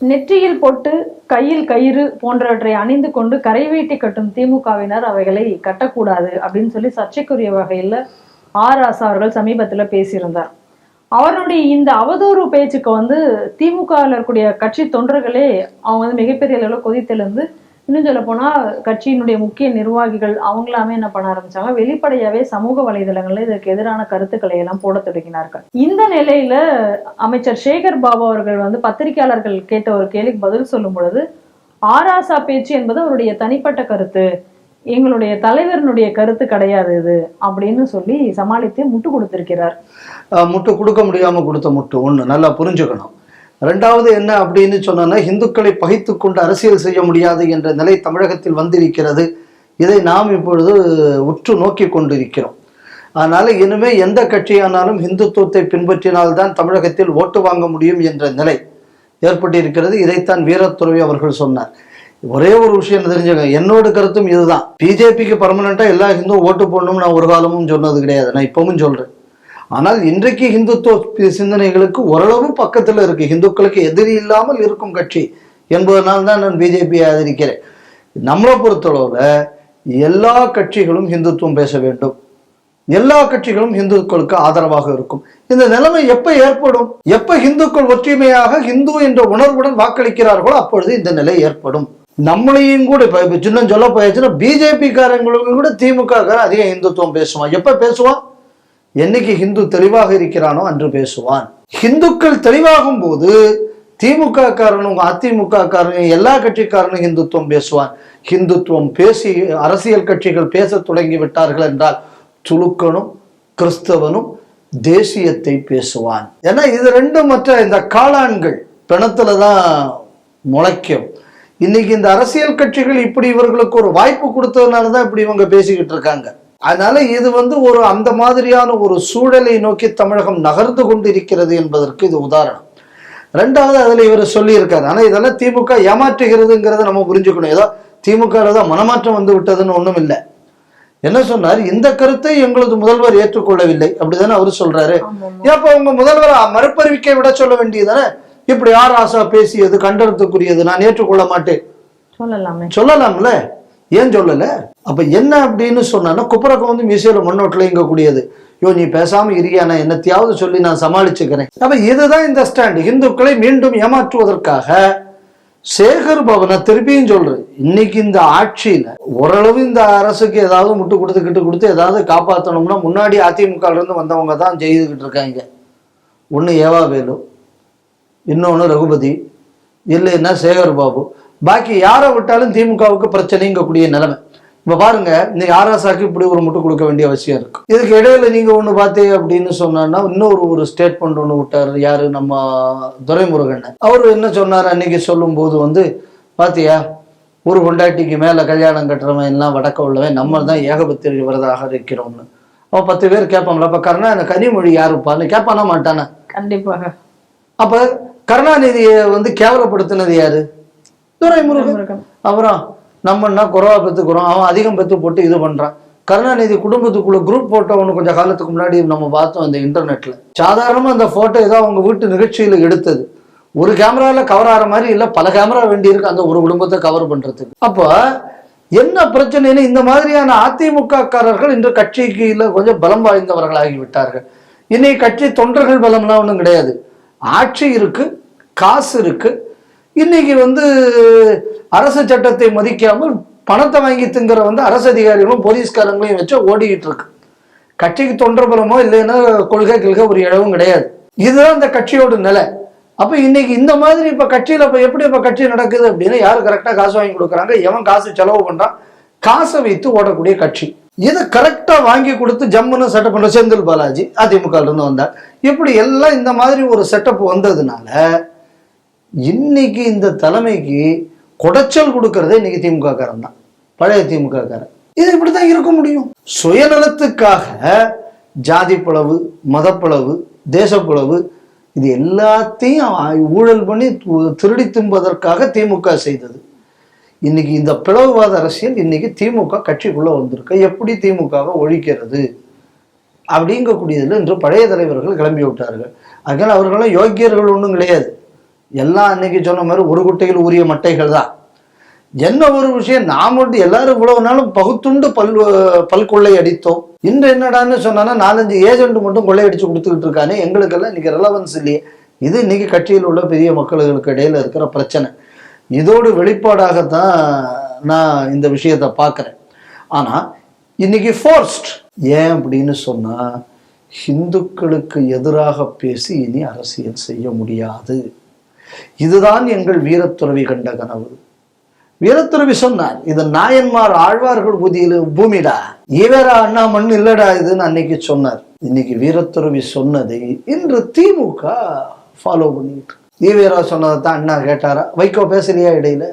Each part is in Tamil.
நெற்றியில் பொட்டு கையில் கயிறு போன்றவற்றை அணிந்து கொண்டு கரைவேட்டி கட்டும் திமுகவினர் அவைகளை கட்டக்கூடாது அப்படின்னு சொல்லி சர்ச்சைக்குரிய வகையில் ஆர் ஆசா அவர்கள் சமீபத்துல பேசியிருந்தார். அவருடைய இந்த அவதூறு பேச்சுக்கு வந்து திமுகவில் இருக்கக்கூடிய கட்சி தொண்டர்களே அவங்க வந்து மிகப்பெரிய அளவில் கொதித்தெழுந்து இன்னும் சொல்ல போனால் கட்சியினுடைய முக்கிய நிர்வாகிகள் அவங்களாமே என்ன பண்ண ஆரம்பிச்சாங்க? வெளிப்படையாவே சமூக வலைதளங்கள்ல இதற்கு எதிரான கருத்துக்களை எல்லாம் போட தொடங்கினார்கள். இந்த நிலையில அமைச்சர் சேகர் பாபு அவர்கள் வந்து பத்திரிகையாளர்கள் கேட்ட ஒரு கேள்விக்கு பதில் சொல்லும் பொழுது ஆராசா பேச்சு என்பது அவருடைய தனிப்பட்ட கருத்து. எங்களுடைய தலைவரினுடைய கருத்து கிடையாது இது அப்படின்னு சொல்லி சமாளித்து முட்டு கொடுத்திருக்கிறார். முட்டு கொடுக்க முடியாம கொடுத்த முட்டு ஒண்ணு. நல்லா புரிஞ்சுக்கணும். ரெண்டாவது என்ன அப்படின்னு சொன்னோன்னா இந்துக்களை பகைத்து கொண்டு அரசியல் செய்ய முடியாது என்ற நிலை தமிழகத்தில் வந்திருக்கிறது. இதை நாம் இப்பொழுது உற்று நோக்கி கொண்டிருக்கிறோம். அதனால இனிமே எந்த கட்சியானாலும் இந்துத்துவத்தை பின்பற்றினால்தான் தமிழகத்தில் ஓட்டு வாங்க முடியும் என்ற நிலை ஏற்பட்டிருக்கிறது. இதைத்தான் வீரத்துறவி அவர்கள் சொன்னார். ஒரே ஒரு விஷயம் தெரிஞ்சுங்க என்னோட கருத்தும் இதுதான். பிஜேபிக்கு பர்மனண்டா எல்லா ஹிந்துவும் ஓட்டு போடணும்னு நான் ஒரு காலமும் சொன்னது கிடையாது. நான் இப்பவும் சொல்றேன். ஆனால் இன்றைக்கு இந்துத்துவ சிந்தனைகளுக்கு ஓரளவு பக்கத்துல இருக்கு. இந்துக்களுக்கு எதிரி இல்லாமல் இருக்கும் கட்சி என்பதனால் தான் நான் பிஜேபி ஆதரிக்கிறேன். நம்மளை பொறுத்தளவில் எல்லா கட்சிகளும் இந்துத்துவம் பேச வேண்டும். எல்லா கட்சிகளும் இந்துக்களுக்கு ஆதரவாக இருக்கும். இந்த நிலைமை எப்ப ஏற்படும்? எப்ப இந்துக்கள் ஒற்றுமையாக இந்து என்ற உணர்வுடன் வாக்களிக்கிறார்களோ அப்பொழுது இந்த நிலை ஏற்படும். நம்மளையும் கூட இப்ப சின்ன சொல்ல போயாச்சுன்னா பிஜேபி காரங்களுக்கும் கூட திமுக அதிக அதிகம் இந்துத்துவம் பேசுவான். எப்ப பேசுவான்? என்னைக்கு ஹிந்து தெளிவாக இருக்கிறானோ அன்று பேசுவான். ஹிந்துக்கள் தெளிவாகும் போது திமுக காரனும் அதிமுக காரனும் எல்லா கட்சிக்காரனும் ஹிந்துத்துவம் பேசுவான். ஹிந்துத்துவம் பேசி அரசியல் கட்சிகள் பேச தொடங்கி விட்டார்கள் என்றால் துலுக்கனும் கிறிஸ்தவனும் தேசியத்தை பேசுவான். ஏன்னா இது ரெண்டும் மற்ற இந்த காளான்கள் பிணத்துல தான் முளைக்கும். இன்னைக்கு இந்த அரசியல் கட்சிகள் இப்படி இவர்களுக்கு ஒரு வாய்ப்பு கொடுத்ததுனால தான் இப்படி இவங்க பேசிக்கிட்டு இருக்காங்க. அதனால இது வந்து ஒரு அந்த மாதிரியான ஒரு சூழலை நோக்கி தமிழகம் நகர்ந்து கொண்டிருக்கிறது என்பதற்கு இது உதாரணம். ரெண்டாவது அதுல இவர் சொல்லியிருக்காரு. ஆனா இதெல்லாம் திமுக ஏமாற்றுகிறதுங்கிறத நம்ம புரிஞ்சுக்கணும். ஏதோ திமுக தான் மனமாற்றம் வந்து விட்டதுன்னு ஒண்ணும் இல்லை. என்ன சொன்னார்? இந்த கருத்தை எங்களது முதல்வர் ஏற்றுக்கொள்ளவில்லை. அப்படிதானே அவர் சொல்றாரு. ஏப்ப உங்க முதல்வர் மறுப்பறிவிக்கை விட சொல்ல வேண்டியதானே இப்படி ஆர் ஆசா பேசியது கண்டனத்துக்குரியது நான் ஏற்றுக்கொள்ள மாட்டேன். சொல்லலாமே. சொல்லலாம்ல? ஏன் சொல்லல? அப்ப என்ன அப்படின்னு சொன்னா குப்பரக்கம் வந்து மியூசியில முன்னோட்டில் இங்க கூடியது யோ நீ பேசாம இருக்கியா? நான் என்னத்தையாவது சொல்லி நான் சமாளிச்சுக்கிறேன். அப்போ இதுதான் இந்த ஸ்டாண்ட் இந்துக்களை மீண்டும் ஏமாற்றுவதற்காக சேகர் பவனை திருப்பியும் சொல்றேன். இன்னைக்கு இந்த ஆட்சியில ஓரளவு இந்த அரசுக்கு ஏதாவது முட்டு கொடுத்து கிட்டு கொடுத்து ஏதாவது காப்பாற்றணும்னா முன்னாடி அதிமுக இருந்து வந்தவங்க தான் செய்துக்கிட்டு இருக்காங்க. ஒண்ணு ஏவா வேலு இன்னொன்று ரகுபதி இல்லைன்னா சேகர் பாபு. பாக்கி யாரை விட்டாலும் திமுகவுக்கு பிரச்சனைங்கக்கூடிய நிலைமை. இப்போ பாருங்க இன்னைக்கு ஆராசாக்கு இப்படி ஒரு முட்டு கொடுக்க வேண்டிய அவசியம் இருக்கு. இதுக்கு இடையில நீங்க ஒன்று பார்த்தீங்க அப்படின்னு சொன்னா இன்னொரு ஒரு ஸ்டேட்மெண்ட் ஒன்று விட்டார் யாரு? நம்ம துரைமுருகன். அவர் என்ன சொன்னார் அன்னைக்கு சொல்லும்போது வந்து பாத்தியா ஒரு கொண்டாட்டிக்கு மேல கல்யாணம் கட்டுறவன் எல்லாம் வடக்க உள்ளவன் நம்ம தான் ஏகபத்திரி விரதாக இருக்கிறோம்னு. அவன் பத்து பேர் கேட்பான்ல அப்ப கருணா இந்த கனிமொழி யாருப்பான்னு கேட்பானா மாட்டானா? கண்டிப்பாக. அப்ப கருணாநிதியை வந்து கேவலப்படுத்தினது யாரு? துரைமுருகன். முருகன். அப்புறம் நம்மன்னா குறவா பெத்துக்கிறோம்? அவன் அதிகம் பெத்து போட்டு இது பண்றான். கருணாநிதி குடும்பத்துக்குள்ள குரூப் போட்டோ ஒன்று கொஞ்சம் காலத்துக்கு முன்னாடி நம்ம பார்த்தோம் இந்த இன்டர்நெட்ல சாதாரணமா அந்த போட்டோ ஏதோ அவங்க வீட்டு நிகழ்ச்சியில எடுத்தது. ஒரு கேமரால கவர் ஆகிற மாதிரி இல்ல பல கேமரா வேண்டி இருக்கு அந்த ஒரு குடும்பத்தை கவர் பண்றதுக்கு. அப்போ என்ன பிரச்சனைன்னு இந்த மாதிரியான அதிமுக காரர்கள் இன்று கட்சிக்கு கொஞ்சம் பலம் வாய்ந்தவர்களாகி விட்டார்கள். இன்னைக்கு கட்சி தொண்டர்கள் பலம்லாம் ஒன்றும் கிடையாது. ஆட்சி இருக்கு காசு இருக்கு இன்னைக்கு வந்து அரசு சட்டத்தை மதிக்காமல் பணத்தை வாங்கி திங்கிற வந்து அரசு அதிகாரிகளும் போலீஸ்காரங்களையும் வச்சு ஓடிக்கிட்டு இருக்கு. கட்சிக்கு தொண்டர்பலமோ இல்லைன்னா கொள்கை கொள்கை ஒரு இடமும் கிடையாது. இதுதான் இந்த கட்சியோட நிலை. அப்ப இன்னைக்கு இந்த மாதிரி இப்ப கட்சியில இப்ப எப்படி இப்ப கட்சி நடக்குது அப்படின்னா யாரு கரெக்டா காசு வாங்கி கொடுக்குறாங்க? எவன் காசு செலவு பண்றான்? காசை வைத்து ஓடக்கூடிய கட்சி. இதை கரெக்டா வாங்கி கொடுத்து ஜம்முன்னு செட்டப் பண்ற செந்தில் பாலாஜி அதிமுக இருந்து வந்தார். இப்படி எல்லாம் இந்த மாதிரி ஒரு செட்டப் வந்ததுனால இன்னைக்கு இந்த தலைமைக்கு குடைச்சல் கொடுக்கறதே இன்னைக்கு திமுக காரன் தான். பழைய திமுக காரன் இது இப்படித்தான் இருக்க முடியும். சுயநலத்துக்காக ஜாதி பிளவு மதப்பிளவு தேசப்பிளவு இது எல்லாத்தையும் ஊழல் பண்ணி து- திருடி தும்பதற்காக திமுக செய்தது. இன்னைக்கு இந்த பிளவுவாத அரசியல் இன்னைக்கு திமுக கட்சிக்குள்ள வந்திருக்கு. எப்படி திமுகவை ஒழிக்கிறது? அப்படிங்கக்கூடியதில் இன்று பழைய தலைவர்கள் கிளம்பி விட்டார்கள். அதனால் அவர்களும் யோக்கியர்கள் ஒன்றும் கிடையாது. எல்லாம் அன்னைக்கு சொன்ன மாதிரி ஒரு குட்டையில் உரிய மட்டைகள் தான். என்ன ஒரு விஷயம்? நாம் மட்டும் எல்லாரும் இவ்வளவு நாளும் பகுத்துண்டு பல் பல்கொள்ளை அடித்தோம். இன்று என்னடான்னு சொன்னா நாலஞ்சு ஏஜென்ட் மட்டும் கொள்ளையடிச்சு கொடுத்துக்கிட்டு இருக்கானே எங்களுக்கெல்லாம் இன்னைக்கு ரெலவன்ஸ் இல்லையே. இது இன்னைக்கு கட்சியில் உள்ள பெரிய மக்களுக்கு இடையில இருக்கிற பிரச்சனை. இதோடு வெளிப்பாடாகத்தான் நான் இந்த விஷயத்தை பார்க்குறேன். ஆனால் இன்னைக்கு ஃபோர்ஸ்ட் ஏன் அப்படின்னு சொன்னால் ஹிந்துக்களுக்கு எதிராக பேசி இனி அரசியல் செய்ய முடியாது. இதுதான் எங்கள் வீரத்துறவி கண்ட கனவு. வீரத்துறவி சொன்னார் இது நாயன்மார் ஆழ்வார்கள் புதியில பூமிடா. ஈவேரா அண்ணா மண் இல்லடா இதுன்னு அன்னைக்கு சொன்னார். இன்னைக்கு வீரத்துறவி சொன்னதை இன்று திமுக ஃபாலோ பண்ணிட்டு. ஈவேரா சொன்னதை தான் அண்ணா கேட்டாரா? வைகோ பேசலையா இடையில?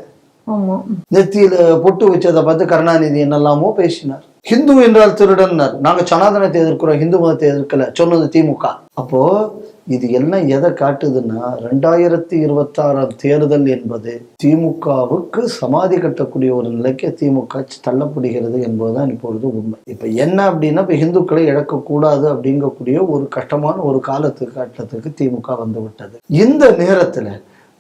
நெத்தியில பொட்டு வச்சதை பார்த்து கருணாநிதி என்னெல்லாமோ பேசினார். ஹிந்து என்றால் திருடன்னார். நாங்க சனாதனத்தை எதிர்க்கிறோம் ஹிந்து மதத்தை எதிர்க்கல சொன்னது திமுக. அப்போ இது என்ன எதை காட்டுதுன்னா ரெண்டாயிரத்தி இருபத்தாறாம் தேர்தல் என்பது திமுகவுக்கு சமாதி கட்டக்கூடிய ஒரு நிலைக்கு திமுக தள்ளப்படுகிறது என்பதுதான் இப்பொழுது உண்மை. இப்போ என்ன அப்படின்னா இப்போ இந்துக்களை இழக்கக்கூடாது அப்படிங்கக்கூடிய ஒரு கஷ்டமான ஒரு காலத்துக்கு கட்டத்துக்கு திமுக வந்து விட்டது இந்த நேரத்துல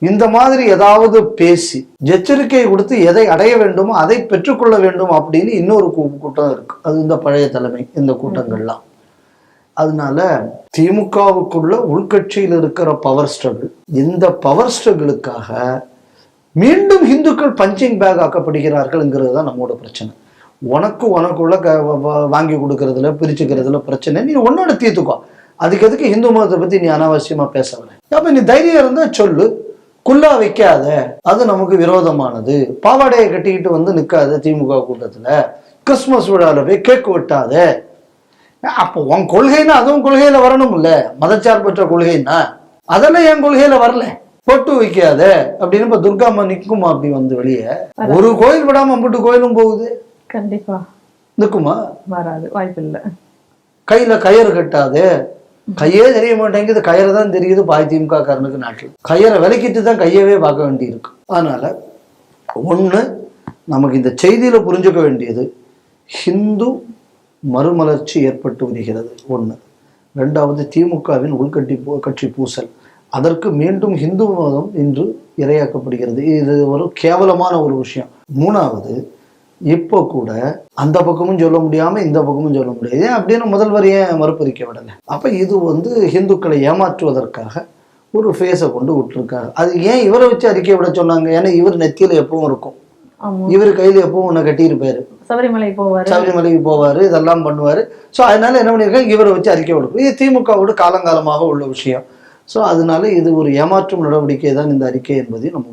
இந்த மாதிரி ஏதாவது பேசி எச்சரிக்கை கொடுத்து எதை அடைய வேண்டுமோ அதை பெற்றுக்கொள்ள வேண்டும் அப்படின்னு இன்னொரு கூ- கூட்டம் இருக்கு. அது இந்த பழைய தலைமை இந்த கூட்டங்கள்லாம். அதனால திமுகவுக்குள்ள உள்கட்சியில் இருக்கிற பவர் ஸ்ட்ரகிள் இந்த பவர் ஸ்ட்ரகிளுக்காக மீண்டும் இந்துக்கள் பஞ்சிங் பேக் ஆக்கப்படுகிறார்கள்ங்கிறது தான் நம்மளோட பிரச்சனை. உனக்கு உனக்குள்ள க- வ- வாங்கி கொடுக்கறதுல பிரிச்சுக்கிறதுல பிரச்சனை. நீ உன்னோட தீர்த்துக்கோ. அதுக்கு எதுக்கு இந்து மதத்தை பத்தி நீ அனாவசியமா பேசவில்லை வர? அப்ப நீ தைரியம் இருந்தா சொல்லு. குல்லா வைக்காத. அது நமக்கு விரோதமானது. பாவாடையை கட்டிக்கிட்டு வந்து நிற்காத திமுக கூட்டத்தில். கிறிஸ்மஸ் விழாவில் போய் கேக் வெட்டாத. அப்போ உன் கொள்கைன்னா அதுவும் கொள்கையில வரணும்ல? மதச்சார்பற்ற கொள்கைன்னா அதெல்லாம் என் கொள்கையில வரல. பொட்டு வைக்காத அப்படின்னு இப்ப துர்காம்மா நிக்குமா அப்படி வந்து வெளியே? ஒரு கோயில் விடாம அம்பிட்டு கோயிலும் போகுது. கண்டிப்பா. நிக்குமா? வராது. வாய்ப்பு இல்ல. கையில கயிறு கட்டாது. கையே தெரிய மாட்டேங்குது. கயிறு தான் தெரியுது பாய் திமுக காரனுக்கு நாட்டில். கயிறை விலக்கிட்டு தான் கையவே பார்க்க வேண்டியிருக்கு. அதனால ஒண்ணு நமக்கு இந்த செய்தியில புரிஞ்சுக்க வேண்டியது ஹிந்து மறுமலர்ச்சி ஏற்பட்டு வருகிறது ஒண்ணு. ரெண்டாவது திமுகவின் உள்கட்டி பூ கட்சி பூசல். அதற்கு மீண்டும் ஹிந்து மதம் இன்று இரையாக்கப்படுகிறது. இது ஒரு கேவலமான ஒரு விஷயம். மூணாவது இப்போ கூட அந்த பக்கமும் சொல்ல முடியாம இந்த பக்கமும் சொல்ல முடியாது. ஏன் அப்படின்னு முதல்வர் ஏன் மறுபறிக்க விடலை? அப்ப இது வந்து ஹிந்துக்களை ஏமாற்றுவதற்காக ஒரு ஃபேஸை கொண்டு விட்டுருக்காங்க அது ஏன் இவரை வச்சு அறிக்கை விட சொன்னாங்க? ஏன்னா இவர் நெத்தியில எப்பவும் இருக்கும். இவர் கையில எப்பவும் ஒன்று கட்டியிருப்பாரு. சபரிமலைக்கு போவார். சபரிமலைக்கு போவாரு இதெல்லாம் பண்ணுவாரு. ஸோ அதனால என்ன பண்ணியிருக்காங்க இவரை வச்சு அறிக்கை கொடுக்கும். இது திமுகவோடு காலங்காலமாக உள்ள விஷயம். ஸோ அதனால இது ஒரு ஏமாற்றும் நடவடிக்கை தான் இந்த அறிக்கை என்பதையும் நம்ம